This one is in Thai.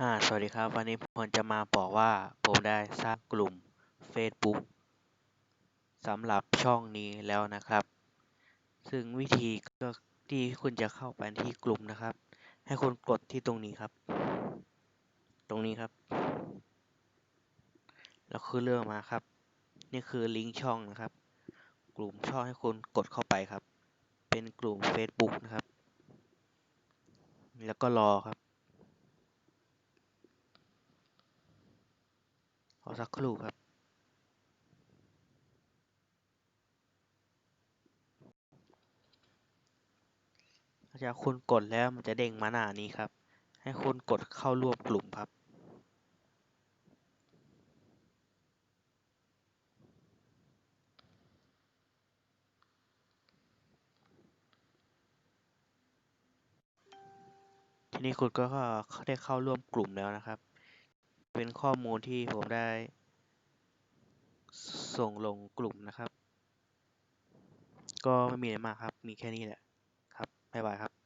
อ่า สวัสดีครับ วันนี้ผมจะมาบอกว่าผมได้สร้างกลุ่ม Facebook สำหรับช่องนี้แล้วนะครับ ซึ่งวิธีก็ที่คุณจะเข้าไปที่กลุ่มนะครับ ให้คุณกดที่ตรงนี้ครับ ตรงนี้ครับ แล้วคือเรื่องมาครับ นี่คือลิงก์ช่องนะครับ กลุ่มช่องให้คุณกดเข้าไปครับ เป็นกลุ่ม Facebook นะครับ แล้วก็รอครับ อสักครู่ครับหลังจากคุณกดแล้วมันจะเด้งมาหน้านี้ครับ ให้คุณกดเข้าร่วมกลุ่มครับ ทีนี้คุณก็ได้เข้าร่วมกลุ่มแล้วนะครับ เป็นข้อมูลที่ผมได้ส่งลงกลุ่มนะครับ ก็ไม่มีอะไรมากครับ มีแค่นี้แหละครับบ๊ายบายครับ